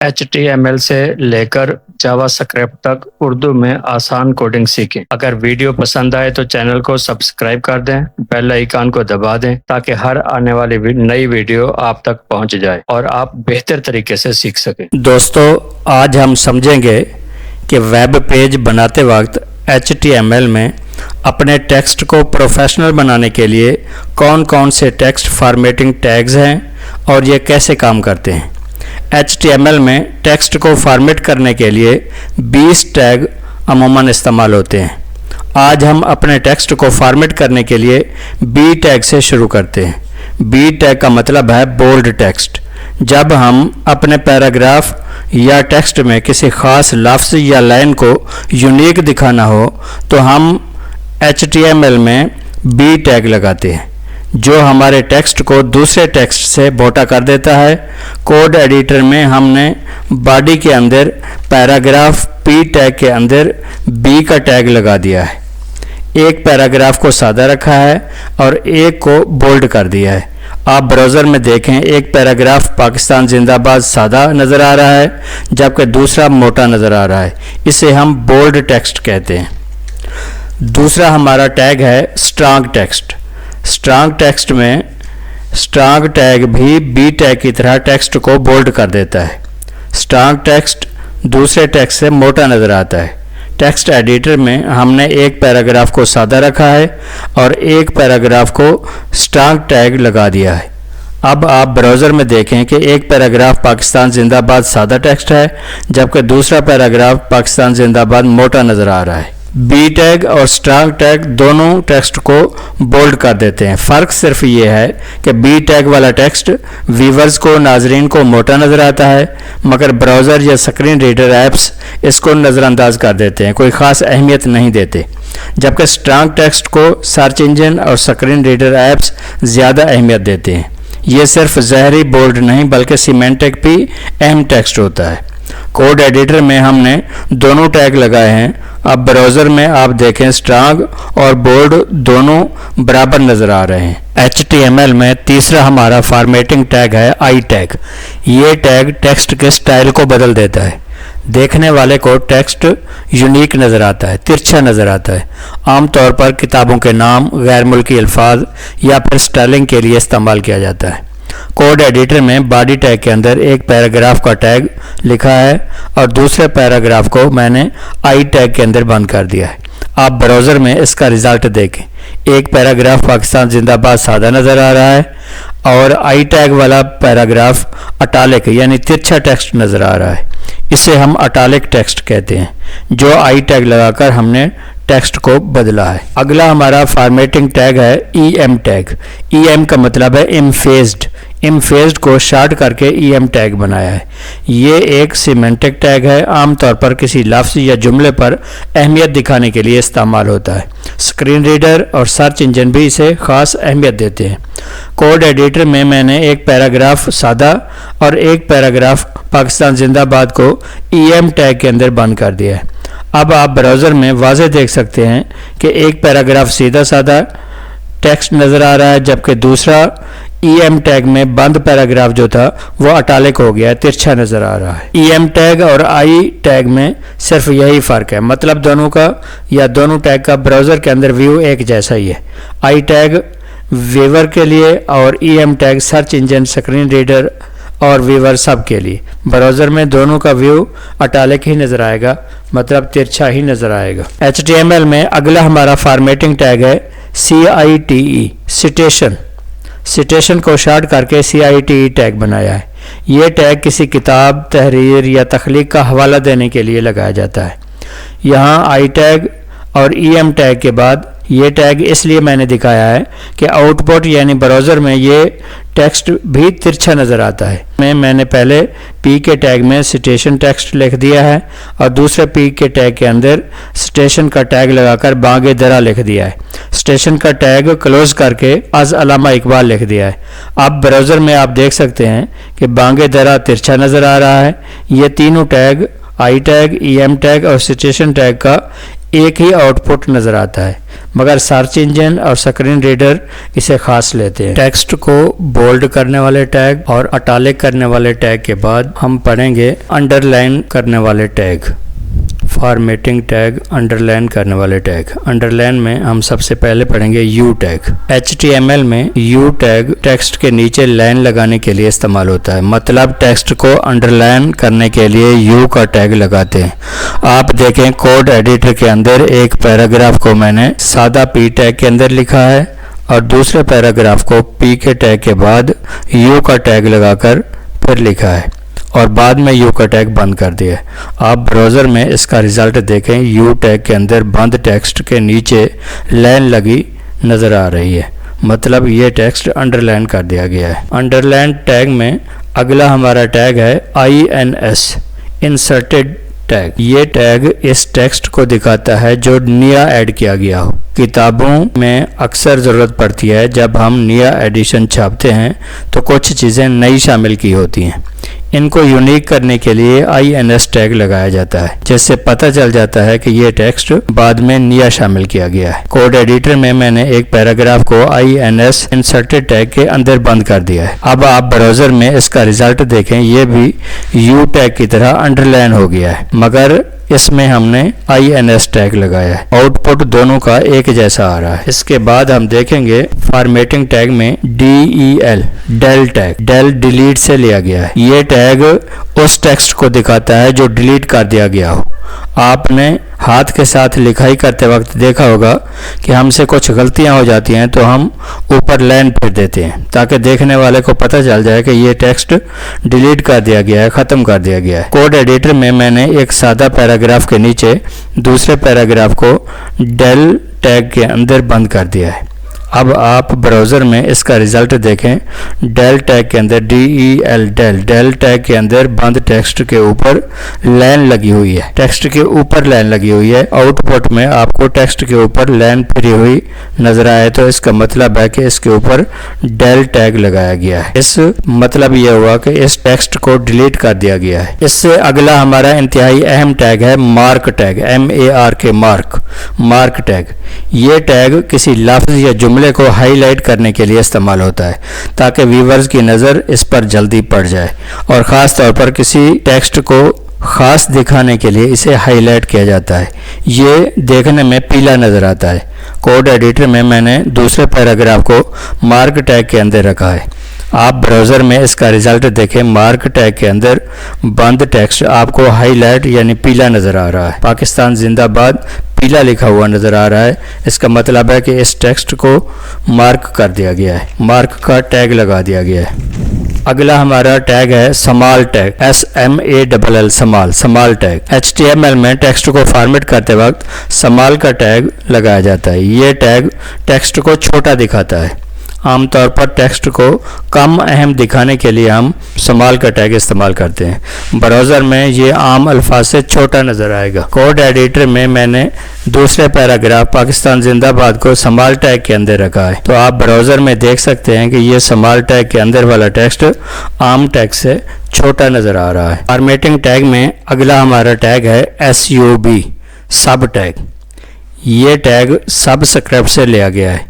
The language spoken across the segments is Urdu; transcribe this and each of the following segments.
ایچ ٹی ایم ایل سے لے کر جاوا سکریپٹ تک اردو میں آسان کوڈنگ سیکھیں۔ اگر ویڈیو پسند آئے تو چینل کو سبسکرائب کر دیں، بیل آئیکن کو دبا دیں تاکہ ہر آنے والی نئی ویڈیو آپ تک پہنچ جائے اور آپ بہتر طریقے سے سیکھ سکیں۔ دوستو، آج ہم سمجھیں گے کہ ویب پیج بناتے وقت ایچ ٹی ایم ایل میں اپنے ٹیکسٹ کو پروفیشنل بنانے کے لیے کون کون سے ٹیکسٹ فارمیٹنگ ٹیگز ہیں اور یہ کیسے کام کرتے ہیں۔ ایچ ٹی ایم ایل میں ٹیکسٹ کو فارمیٹ کرنے کے لیے بیس ٹیگ عموماً استعمال ہوتے ہیں۔ آج ہم اپنے ٹیکسٹ کو فارمیٹ کرنے کے لیے بی ٹیگ سے شروع کرتے ہیں۔ بی ٹیگ کا مطلب ہے بولڈ ٹیکسٹ جب ہم اپنے پیراگراف یا ٹیکسٹ میں کسی خاص لفظ یا لائن کو یونیک دکھانا ہو، تو ہم ایچ ٹی ایم ایل میں بی ٹیگ لگاتے ہیں۔ جو ہمارے ٹیکسٹ کو دوسرے ٹیکسٹ سے بوٹا کر دیتا ہے۔ کوڈ ایڈیٹر میں ہم نے باڈی کے اندر پیراگراف پی ٹیگ کے اندر بی کا ٹیگ لگا دیا ہے۔ ایک پیراگراف کو سادہ رکھا ہے اور ایک کو بولڈ کر دیا ہے۔ آپ براؤزر میں دیکھیں، ایک پیراگراف پاکستان زندہ باد سادہ نظر آ رہا ہے، جبکہ دوسرا موٹا نظر آ رہا ہے۔ اسے ہم بولڈ ٹیکسٹ کہتے ہیں۔ دوسرا ہمارا ٹیگ ہے سٹرانگ ٹیکسٹ۔ سٹرانگ ٹیکسٹ میں سٹرانگ ٹیگ بھی بی ٹیگ کی طرح ٹیکسٹ کو بولڈ کر دیتا ہے۔ سٹرانگ ٹیکسٹ دوسرے ٹیکسٹ سے موٹا نظر آتا ہے۔ ٹیکسٹ ایڈیٹر میں ہم نے ایک پیراگراف کو سادہ رکھا ہے اور ایک پیراگراف کو سٹرانگ ٹیگ لگا دیا ہے۔ اب آپ براؤزر میں دیکھیں کہ ایک پیراگراف پاکستان زندہ باد سادہ ٹیکسٹ ہے، جبکہ دوسرا پیراگراف پاکستان زندہ باد موٹا نظر آ رہا ہے۔ بی ٹیگ اور سٹرانگ ٹیگ دونوں ٹیکسٹ کو بولڈ کر دیتے ہیں۔ فرق صرف یہ ہے کہ بی ٹیگ والا ٹیکسٹ ویورز کو، ناظرین کو موٹا نظر آتا ہے، مگر براؤزر یا سکرین ریڈر ایپس اس کو نظر انداز کر دیتے ہیں، کوئی خاص اہمیت نہیں دیتے۔ جبکہ سٹرانگ ٹیکسٹ کو سرچ انجن اور سکرین ریڈر ایپس زیادہ اہمیت دیتے ہیں۔ یہ صرف زہری بولڈ نہیں، بلکہ سیمینٹک بھی اہم ٹیکسٹ ہوتا ہے۔ کوڈ ایڈیٹر میں ہم نے دونوں ٹیگ لگائے ہیں۔ اب براؤزر میں آپ دیکھیں سٹرانگ اور بولڈ دونوں برابر نظر آ رہے ہیں۔ ایچ ٹی ایم ایل میں تیسرا ہمارا فارمیٹنگ ٹیگ ہے آئی ٹیگ یہ ٹیگ ٹیکسٹ کے سٹائل کو بدل دیتا ہے۔ دیکھنے والے کو ٹیکسٹ یونیک نظر آتا ہے، ترچھا نظر آتا ہے۔ عام طور پر کتابوں کے نام، غیر ملکی الفاظ یا پھر سٹائلنگ کے لیے استعمال کیا جاتا ہے۔ کوڈ ایڈیٹر میں باڈی ٹیگ کے اندر ایک پیراگراف کا ٹیگ لکھا ہے اور دوسرے پیراگراف کو میں نے آئی ٹیگ کے اندر بند کر دیا ہے۔ آپ براؤزر میں اس کا ریزلٹ دیکھیں۔ ایک پیراگراف پاکستان زندہ باد سادہ نظر آ رہا ہے اور آئی ٹیگ والا پیراگراف اٹالک یعنی ترچھا ٹیکسٹ نظر آ رہا ہے۔ اسے ہم اٹالک ٹیکسٹ کہتے ہیں۔ جو آئی ٹیگ لگا کر ہم نے ٹیکسٹ کو بدلا ہے۔ اگلا ہمارا فارمیٹنگ ٹیگ ہے E M tag E M کا مطلب ہے امفیزڈ امفیزڈ کو شارٹ کر کے ای ایم ٹیگ بنایا ہے۔ یہ ایک سیمنٹک ٹیگ ہے۔ عام طور پر کسی لفظ یا جملے پر اہمیت دکھانے کے لیے استعمال ہوتا ہے۔ اسکرین ریڈر اور سرچ انجن بھی اسے خاص اہمیت دیتے ہیں۔ کوڈ ایڈیٹر میں میں نے ایک پیراگراف سادہ اور ایک پیراگراف پاکستان زندہ باد کو ای ایم ٹیگ کے اندر بند کر دیا ہے۔ اب آپ براؤزر میں واضح دیکھ سکتے ہیں کہ ایک پیراگراف سیدھا سادہ ٹیکسٹ نظر آ رہا ہے، جبکہ دوسرا ای ایم ٹیگ میں بند پیراگراف جو تھا، وہ اٹالک ہو گیا، ترچھا نظر آ رہا ہے۔ ای ایم ٹیگ اور آئی ٹیگ میں صرف یہی فرق ہے۔ مطلب دونوں کا یا دونوں ٹیگ کا براؤزر کے اندر ویو ایک جیسا ہی ہے۔ آئی ٹیگ ویور کے لیے اور E M tag search engine screen reader اور ویور سب کے لیے۔ براؤزر میں دونوں کا ویو اٹالک ہی نظر آئے گا مطلب ترچھا ہی نظر آئے گا۔ ایچ ٹی ایم ایل میں اگلا ہمارا فارمیٹنگ ٹیگ ہے C I T E citation citation کو شارٹ کر کے سی آئی ٹی ای ٹیگ بنایا ہے۔ یہ ٹیگ کسی کتاب، تحریر یا تخلیق کا حوالہ دینے کے لیے لگایا جاتا ہے۔ یہاں آئی ٹیگ اور ای ایم ٹیگ کے بعد یہ ٹیگ اس لیے میں نے دکھایا ہے کہ آؤٹ پٹ یعنی براؤزر میں یہ ٹیکسٹ بھی ترچھا نظر آتا ہے۔ میں میں نے پہلے پی کے ٹیگ میں سٹیشن ٹیکسٹ لکھ دیا ہے اور دوسرے پی کے ٹیگ کے اندر سٹیشن کا ٹیگ لگا کر بانگے درا لکھ دیا ہے۔ سٹیشن کا ٹیگ کلوز کر کے از علامہ اقبال لکھ دیا ہے۔ اب براؤزر میں آپ دیکھ سکتے ہیں کہ بانگے درا ترچھا نظر آ رہا ہے۔ یہ تینوں tag I tag E M tag اور سچویشن ٹیگ کا ایک ہی آؤٹ پٹ نظر آتا ہے، مگر سرچ انجن اور سکرین ریڈر اسے خاص لیتے ہیں۔ ٹیکسٹ کو بولڈ کرنے والے ٹیگ اور اٹالک کرنے والے ٹیگ کے بعد ہم پڑھیں گے انڈر لائن کرنے والے tag formatting tag underline کرنے والے ٹیگ انڈر لائن میں ہم سب سے پہلے پڑھیں گے U tag H T M L میں یو ٹیگ ٹیکسٹ کے نیچے لائن لگانے کے لیے استعمال ہوتا ہے. مطلب ٹیکسٹ کو انڈر لائن کرنے کے لیے یو کا ٹیگ لگاتے ہیں. آپ دیکھیں کوڈ ایڈیٹر کے اندر ایک پیراگراف کو میں نے سادہ پی ٹیگ کے اندر لکھا ہے اور دوسرے پیراگراف کو پی کے ٹیگ کے بعد یو کا ٹیگ لگا کر پھر لکھا ہے. اور بعد میں یو کا ٹیگ بند کر دیا آپ براؤزر میں اس کا ریزلٹ دیکھیں۔ یو ٹیگ کے اندر بند ٹیکسٹ کے نیچے لائن لگی نظر آ رہی ہے۔ مطلب یہ ٹیکسٹ انڈر لائن کر دیا گیا ہے۔ انڈر لائن ٹیگ میں اگلا ہمارا ٹیگ ہے I N S. Inserted tag. یہ ٹیگ اس ٹیکسٹ کو دکھاتا ہے جو نیا ایڈ کیا گیا ہو۔ کتابوں میں اکثر ضرورت پڑتی ہے۔ جب ہم نیا ایڈیشن چھاپتے ہیں تو کچھ چیزیں نئی شامل کی ہوتی ہیں۔ ان کو یونیک کرنے کے لیے آئی این ایس ٹیگ لگایا جاتا ہے، جس سے پتہ چل جاتا ہے کہ یہ ٹیکسٹ بعد میں نیا شامل کیا گیا ہے۔ کوڈ ایڈیٹر میں میں نے ایک پیراگراف کو I N S inserted tag کے اندر بند کر دیا ہے۔ اب آپ براؤزر میں اس کا ریزلٹ دیکھیں، یہ بھی یو ٹیگ کی طرح انڈر لائن ہو گیا ہے۔ مگر اس میں ہم نے آئی این ایس ٹیگ لگایا ہے۔ آؤٹ پٹ دونوں کا ایک جیسا آ رہا ہے۔ اس کے بعد ہم دیکھیں گے فارمیٹنگ ٹیگ میں D E L, del tag. Del delete سے لیا گیا ہے۔ یہ ٹیگ اس ٹیکسٹ کو دکھاتا ہے جو ڈیلیٹ کر دیا گیا ہو۔ آپ نے ہاتھ کے ساتھ لکھائی کرتے وقت دیکھا ہوگا کہ ہم سے کچھ غلطیاں ہو جاتی ہیں تو ہم اوپر لائن پھر دیتے ہیں تاکہ دیکھنے والے کو پتہ چل جائے کہ یہ ٹیکسٹ ڈیلیٹ کر دیا گیا ہے، ختم کر دیا گیا ہے۔ کوڈ ایڈیٹر میں میں نے ایک سادہ پیراگراف کے نیچے دوسرے پیراگراف کو ڈیل ٹیگ کے اندر بند کر دیا ہے۔ اب آپ براؤزر میں اس کا ریزلٹ دیکھیں۔ ڈیل ٹیگ کے اندر D E L del del tag کے اندر بند ٹیکسٹ کے اوپر لائن لگی ہوئی ہے۔ ٹیکسٹ کے اوپر لائن لگی ہوئی ہے۔ آؤٹ پٹ میں آپ کو ٹیکسٹ کے اوپر لائن پھری ہوئی نظر آئے تو اس کا مطلب ہے کہ اس کے اوپر ڈیل ٹیگ لگایا گیا ہے۔ اس مطلب یہ ہوا کہ اس ٹیکسٹ کو ڈیلیٹ کر دیا گیا ہے۔ اس سے اگلا ہمارا انتہائی اہم ٹیگ ہے mark tag M A R K mark mark tag یہ ٹیگ کسی لفظ یا جملے جملے کو ہائی لائٹ کرنے کے لیے استعمال ہوتا ہے تاکہ ویورز کی نظر اس پر جلدی پڑ جائے اور خاص طور پر کسی ٹیکسٹ کو خاص دکھانے کے لیے اسے ہائی لائٹ کیا جاتا ہے۔ یہ دیکھنے میں پیلا نظر آتا ہے۔ کوڈ ایڈیٹر میں میں نے دوسرے پیراگراف کو مارک ٹیگ کے اندر رکھا ہے۔ آپ براؤزر میں اس کا ریزلٹ دیکھیں۔ مارک ٹیگ کے اندر بند ٹیکسٹ آپ کو ہائی لائٹ یعنی پیلا نظر آ رہا ہے۔ پاکستان زندہ باد پیلا لکھا ہوا نظر آ رہا ہے اس کا مطلب ہے کہ اس ٹیکسٹ کو مارک کر دیا گیا ہے مارک کا ٹیگ لگا دیا گیا ہے اگلا ہمارا ٹیگ ہے small tag S M A double L small small tag H T M L میں ٹیکسٹ کو فارمیٹ کرتے وقت سمال کا ٹیگ لگایا جاتا ہے یہ ٹیگ ٹیکسٹ کو چھوٹا دکھاتا ہے عام طور پر ٹیکسٹ کو کم اہم دکھانے کے لیے ہم سمال کا ٹیگ استعمال کرتے ہیں۔ براؤزر میں یہ عام الفاظ سے چھوٹا نظر آئے گا۔ کوڈ ایڈیٹر میں میں نے دوسرے پیراگراف پاکستان زندہ باد کو سمال ٹیگ کے اندر رکھا ہے۔ تو آپ براؤزر میں دیکھ سکتے ہیں کہ یہ سمال ٹیگ کے اندر والا ٹیکسٹ عام ٹیگ سے چھوٹا نظر آ رہا ہے۔ فارمیٹنگ ٹیگ میں اگلا ہمارا ٹیگ ہے S U B sub tag. یہ ٹیگ سب سکرپٹ سے لیا گیا ہے۔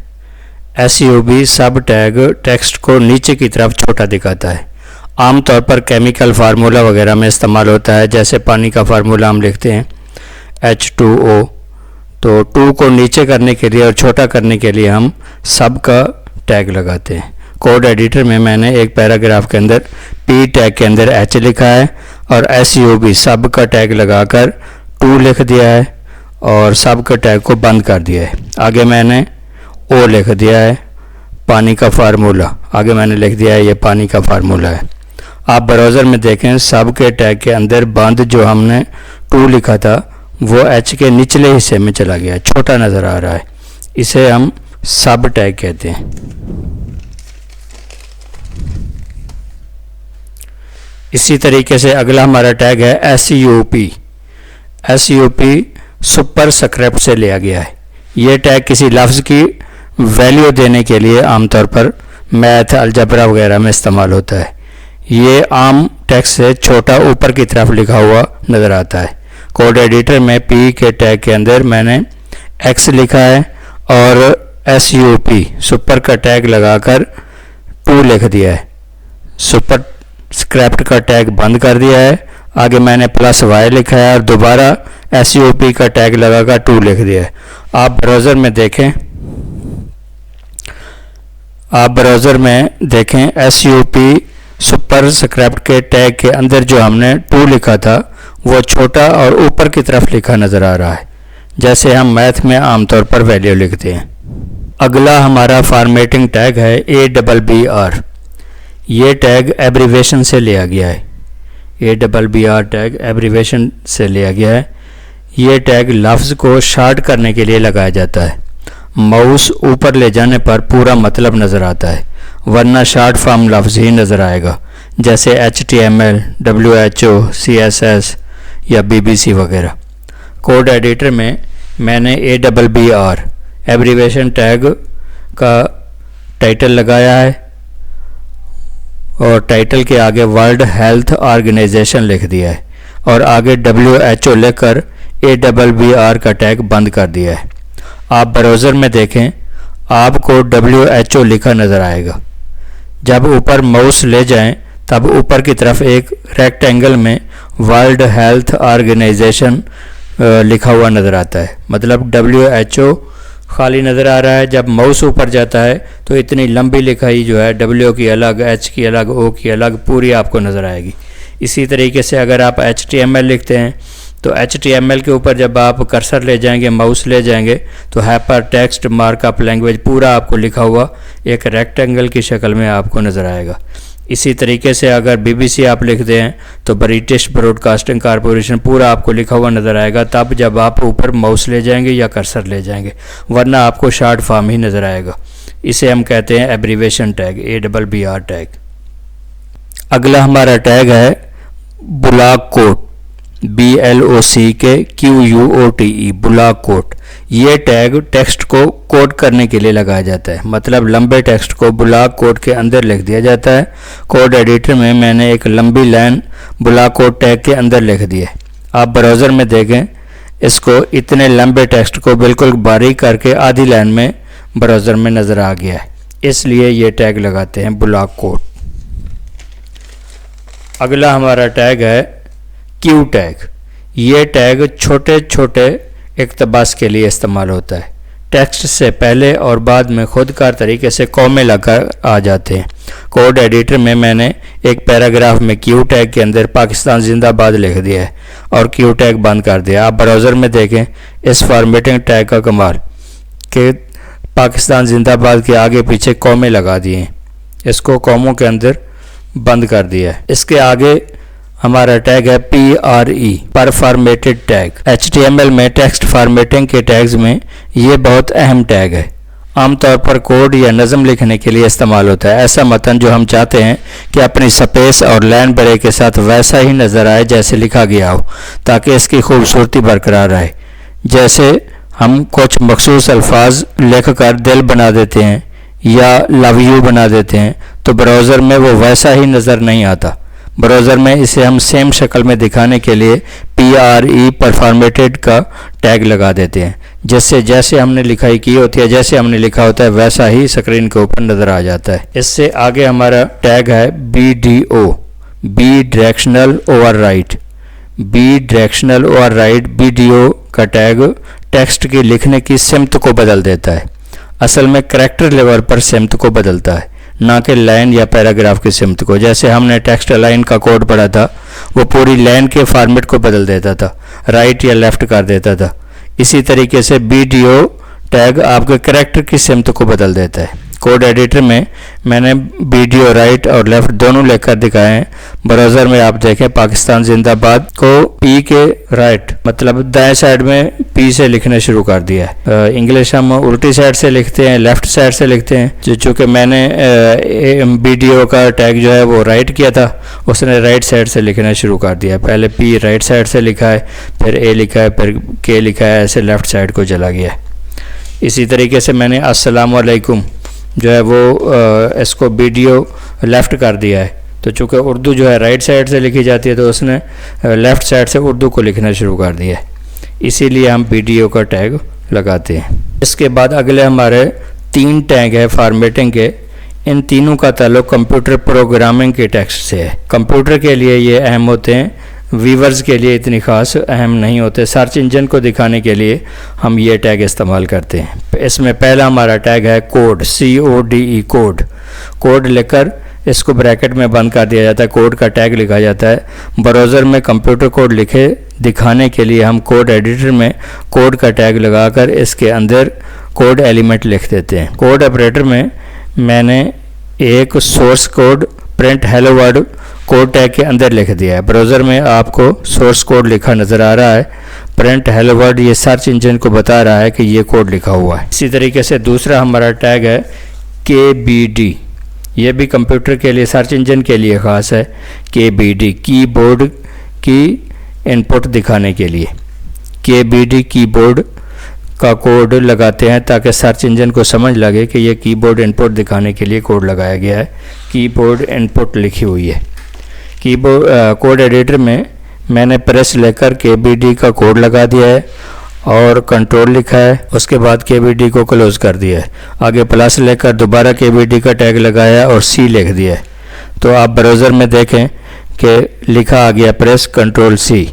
S U B sub tag text کو نیچے کی طرف چھوٹا دکھاتا ہے۔ عام طور پر کیمیکل فارمولا وغیرہ میں استعمال ہوتا ہے، جیسے پانی کا فارمولا ہم لکھتے ہیں۔ ایچ ٹو او تو ٹو کو نیچے کرنے کے لیے اور چھوٹا کرنے کے لیے ہم سب کا ٹیگ لگاتے ہیں۔ کوڈ ایڈیٹر میں میں نے ایک پیراگراف کے اندر پی ٹیگ کے اندر ایچ لکھا ہے اور ایس یو بی سب کا ٹیگ لگا کر ٹو لکھ دیا ہے اور سب کا ٹیگ کو بند کر دیا ہے۔ آگے میں نے او لکھ دیا ہے، پانی کا فارمولا۔ آگے میں نے لکھ دیا ہے، یہ پانی کا فارمولا ہے۔ آپ براؤزر میں دیکھیں، سب کے ٹیگ کے اندر بند جو ہم نے ٹو لکھا تھا، وہ ایچ کے نچلے حصے میں چلا گیا، چھوٹا نظر آ رہا ہے۔ اسے ہم سب ٹیگ کہتے ہیں۔ اسی طریقے سے اگلا ہمارا ٹیگ ہے S U P S U P superscript سے لیا گیا ہے۔ یہ ٹیگ کسی لفظ کی ویلیو دینے کے لیے عام طور پر میتھ، الجبرا وغیرہ میں استعمال ہوتا ہے۔ یہ عام ٹیکس سے چھوٹا اوپر کی طرف لکھا ہوا نظر آتا ہے۔ کوڈ ایڈیٹر میں پی کے ٹیگ کے اندر میں نے ایکس لکھا ہے اور ایس یو پی سپر کا ٹیگ لگا کر ٹو لکھ دیا ہے۔ سپر اسکریپٹ کا ٹیگ بند کر دیا ہے۔ آگے میں نے پلس وائی لکھا ہے اور دوبارہ ایس یو پی کا ٹیگ لگا کر ٹو لکھ دیا ہے۔ آپ براؤزر میں دیکھیں۔ آپ براؤزر میں دیکھیں S U P superscript کے ٹیگ کے اندر جو ہم نے ٹو لکھا تھا، وہ چھوٹا اور اوپر کی طرف لکھا نظر آ رہا ہے، جیسے ہم میتھ میں عام طور پر ویلیو لکھتے ہیں۔ اگلا ہمارا فارمیٹنگ ٹیگ ہے اے ڈبل بی آر یہ ٹیگ ایبریویشن سے لیا گیا ہے۔ A double B R tag abbreviation سے لیا گیا ہے۔ یہ ٹیگ لفظ کو شارٹ کرنے کے لیے لگایا جاتا ہے۔ ماؤس اوپر لے جانے پر پورا مطلب نظر آتا ہے، ورنہ شارٹ فارم لفظ ہی نظر آئے گا، جیسے H T M L, W H O, C S S یا بی بی سی وغیرہ۔ کوڈ ایڈیٹر میں میں نے A double B R, abbreviation tag کا ٹائٹل لگایا ہے اور ٹائٹل کے آگے ورلڈ ہیلتھ آرگنائزیشن لکھ دیا ہے اور آگے ڈبلیو ایچ او لکھ کر اے ڈبل بی آر کا ٹیگ بند کر دیا ہے۔ آپ براؤزر میں دیکھیں، آپ کو ڈبلیو ایچ او لکھا نظر آئے گا۔ جب اوپر ماؤس لے جائیں، تب اوپر کی طرف ایک ریکٹینگل میں ورلڈ ہیلتھ آرگنائزیشن لکھا ہوا نظر آتا ہے۔ مطلب ڈبلیو ایچ او خالی نظر آ رہا ہے۔ جب ماؤس اوپر جاتا ہے، تو اتنی لمبی لکھائی جو ہے ڈبلیو کی الگ ایچ کی الگ او کی الگ، پوری آپ کو نظر آئے گی۔ اسی طریقے سے اگر آپ ایچ ٹی ایم ایل لکھتے ہیں تو ایچ ٹی ایم ایل کے اوپر جب آپ کرسر لے جائیں گے ماؤس لے جائیں گے، تو ہیپر ٹیکسٹ مارک اپ لینگویج پورا آپ کو لکھا ہوا ایک ریکٹینگل کی شکل میں آپ کو نظر آئے گا۔ اسی طریقے سے اگر بی بی سی آپ لکھتے ہیں تو برٹش براڈ کاسٹنگ کارپوریشن پورا آپ کو لکھا ہوا نظر آئے گا۔ تب جب آپ اوپر ماؤس لے جائیں گے یا کرسر لے جائیں گے، ورنہ آپ کو شارٹ فارم ہی نظر آئے گا۔ اسے ہم کہتے ہیں abbreviation tag A double B R tag اگلا ہمارا ٹیگ ہے block quote. B L O C K Q U O T E block quote یہ ٹیگ ٹیکسٹ کو کوڈ کرنے کے لیے لگایا جاتا ہے۔ مطلب لمبے ٹیکسٹ کو بلاک کوڈ کے اندر لکھ دیا جاتا ہے۔ کوڈ ایڈیٹر میں میں نے ایک لمبی لائن بلاک کوڈ ٹیگ کے اندر لکھ دی ہے۔ آپ براؤزر میں دیکھیں، اس کو اتنے لمبے ٹیکسٹ کو بالکل باریک کر کے آدھی لائن میں براؤزر میں نظر آ گیا ہے۔ اس لیے یہ ٹیگ لگاتے ہیں بلاک کوڈ اگلا ہمارا ٹیگ ہے کیو ٹیگ۔ یہ ٹیگ چھوٹے چھوٹے اقتباس کے لیے استعمال ہوتا ہے۔ ٹیکسٹ سے پہلے اور بعد میں خود کار طریقے سے قومیں لگ آ جاتے ہیں۔ کوڈ ایڈیٹر میں میں نے ایک پیراگراف میں کیو ٹیگ کے اندر پاکستان زندہ باد لکھ دیا ہے اور کیو ٹیگ بند کر دیا۔ آپ براؤزر میں دیکھیں، اس فارمیٹنگ ٹیگ کا کمال کہ پاکستان زندہ باد کے آگے پیچھے قومیں لگا دیے ہیں۔ اس کو قوموں کے اندر بند کر دیا ہے۔ اس کے آگے ہمارا ٹیگ ہے P R E preformatted tag. H T M L میں ٹیکسٹ فارمیٹنگ کے ٹیگز میں یہ بہت اہم ٹیگ ہے۔ عام طور پر کوڈ یا نظم لکھنے کے لیے استعمال ہوتا ہے۔ ایسا متن جو ہم چاہتے ہیں کہ اپنی سپیس اور لین برے کے ساتھ ویسا ہی نظر آئے جیسے لکھا گیا ہو، تاکہ اس کی خوبصورتی برقرار رہے۔ جیسے ہم کچھ مخصوص الفاظ لکھ کر دل بنا دیتے ہیں یا لو یو بنا دیتے ہیں، تو براؤزر میں وہ ویسا ہی نظر نہیں آتا۔ براؤزر میں اسے ہم سیم شکل میں دکھانے کے لیے پی آر ای پرفارمیٹڈ کا ٹیگ لگا دیتے ہیں۔ جس سے جیسے ہم نے لکھائی کی ہوتی ہے، جیسے ہم نے لکھا ہوتا ہے، ویسا ہی سکرین کے اوپر نظر آ جاتا ہے۔ اس سے آگے ہمارا ٹیگ ہے B D O bidirectional override bidirectional override B D O کا ٹیگ ٹیکسٹ کی لکھنے کی سمت کو بدل دیتا ہے۔ اصل میں کریکٹر لیول پر سمت کو بدلتا ہے۔ نہ کہ لائن یا پیراگراف کی سمت کو۔ جیسے ہم نے ٹیکسٹ لائن کا کوڈ پڑھا تھا، وہ پوری لائن کے فارمیٹ کو بدل دیتا تھا، رائٹ یا لیفٹ کر دیتا تھا۔ اسی طریقے سے بی ڈی او ٹیگ آپ کے کریکٹر کی سمت کو بدل دیتا ہے۔ کوڈ ایڈیٹر میں میں نے ویڈیو رائٹ اور لیفٹ دونوں لکھ کر دکھائے ہیں۔ براؤزر میں آپ دیکھیں پاکستان زندہ باد کو پی کے رائٹ مطلب دائیں سائڈ میں پی سے لکھنا شروع کر دیا ہے۔ انگلش ہم الٹی سائڈ سے لکھتے ہیں لیفٹ سائڈ سے لکھتے ہیں۔ جو چونکہ میں نے ویڈیو کا ٹیگ جو ہے وہ رائٹ کیا تھا، اس نے رائٹ سائڈ سے لکھنا شروع کر دیا پہلے پی رائٹ سائڈ سے لکھا ہے، پھر اے لکھا ہے، پھر کے لکھا ہے، ایسے لیفٹ سائڈ کو چلا گیا ہے۔ اسی طریقے سے میں نے السلام علیکم جو ہے وہ اس کو ویڈیو لیفٹ کر دیا ہے۔ تو چونکہ اردو جو ہے رائٹ سائڈ سے لکھی جاتی ہے تو اس نے لیفٹ سائڈ سے اردو کو لکھنا شروع کر دیا ہے۔ اسی لیے ہم پی ڈی او کا ٹیگ لگاتے ہیں۔ اس کے بعد اگلے ہمارے تین ٹیگ ہے فارمیٹنگ کے۔ ان تینوں کا تعلق کمپیوٹر پروگرامنگ کے ٹیکسٹ سے ہے۔ کمپیوٹر کے لیے یہ اہم ہوتے ہیں۔ ویورز کے لیے اتنی خاص اہم نہیں ہوتے۔ سرچ انجن کو دکھانے کے لیے ہم یہ ٹیگ استعمال کرتے ہیں۔ اس میں پہلا ہمارا ٹیگ ہے code C O D E code. Code لکھ کر اس کو بریکٹ میں بند کر دیا جاتا ہے۔ کوڈ کا ٹیگ لکھا جاتا ہے۔ براؤزر میں کمپیوٹر کوڈ لکھے دکھانے کے لیے ہم کوڈ ایڈیٹر میں کوڈ کا ٹیگ لگا کر اس کے اندر کوڈ ایلیمنٹ لکھ دیتے ہیں۔ کوڈ آپریٹر میں میں نے ایک source code print hello world code tag کے اندر لکھ دیا ہے۔ براؤزر میں آپ کو سورس کوڈ لکھا نظر آ رہا ہے۔ پرنٹ ہیلو ورڈ یہ سرچ انجن کو بتا رہا ہے کہ یہ کوڈ لکھا ہوا ہے۔ اسی طریقے سے دوسرا ہمارا ٹیگ ہے کے بی ڈی یہ بھی کمپیوٹر کے لیے سرچ انجن کے لیے خاص ہے۔ کے بی ڈی کی بورڈ کی ان پٹ دکھانے کے لیے۔ کے بی ڈی کی بورڈ کا کوڈ لگاتے ہیں تاکہ سرچ انجن کو سمجھ لگے کہ یہ کی بورڈ ان پٹ دکھانے کے لیے کوڈ لگایا گیا ہے۔ کی بورڈ ان پٹ لکھی ہوئی ہے۔ کی بورڈ کوڈ ایڈیٹر میں میں نے پریس لے کر کے بی ڈی کا کوڈ لگا دیا ہے اور کنٹرول لکھا ہے۔ اس کے بعد کے بی ڈی کو کلوز کر دیا ہے۔ آگے پلس لے کر دوبارہ کے بی ڈی کا ٹیگ لگایا اور سی لکھ دیا ہے۔ تو آپ براؤزر میں دیکھیں کہ لکھا آ گیا پریس کنٹرول سی۔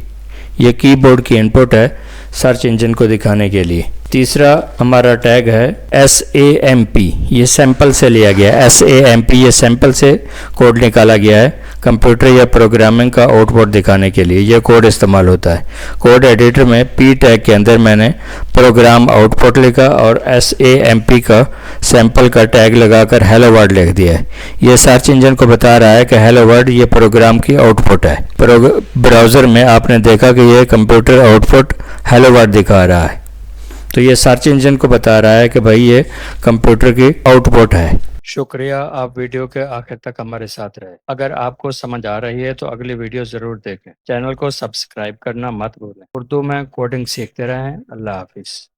یہ کی بورڈ کی ان پٹ ہے سرچ انجن کو دکھانے کے لیے۔ تیسرا ہمارا ٹیگ ہے ایس اے ایم پی یہ سیمپل سے لیا گیا ہے. ایس اے ایم پی یہ سیمپل سے کوڈ نکالا گیا ہے کمپیوٹر یا پروگرامنگ کا آؤٹ پٹ دکھانے کے لیے. یہ کوڈ استعمال ہوتا ہے. کوڈ ایڈیٹر میں پی ٹیگ کے اندر میں نے پروگرام آؤٹ پٹ لکھا اور ایس اے ایم پی کا سیمپل کا ٹیگ لگا کر ہیلو ورڈ لکھ دیا ہے. یہ سرچ انجن کو بتا رہا ہے کہ ہیلو ورڈ یہ پروگرام کی آؤٹ پٹ ہے براؤزر میں آپ نے دیکھا کہ یہ computer output hello world دکھا رہا ہے. تو یہ سرچ انجن کو بتا رہا ہے کہ بھائی یہ کمپیوٹر کی آؤٹ پٹ ہے۔ شکریہ، آپ ویڈیو کے آخر تک ہمارے ساتھ رہے۔ اگر آپ کو سمجھ آ رہی ہے تو اگلی ویڈیو ضرور دیکھیں۔ چینل کو سبسکرائب کرنا مت بھولیں۔ اردو میں کوڈنگ سیکھتے رہیں۔ اللہ حافظ۔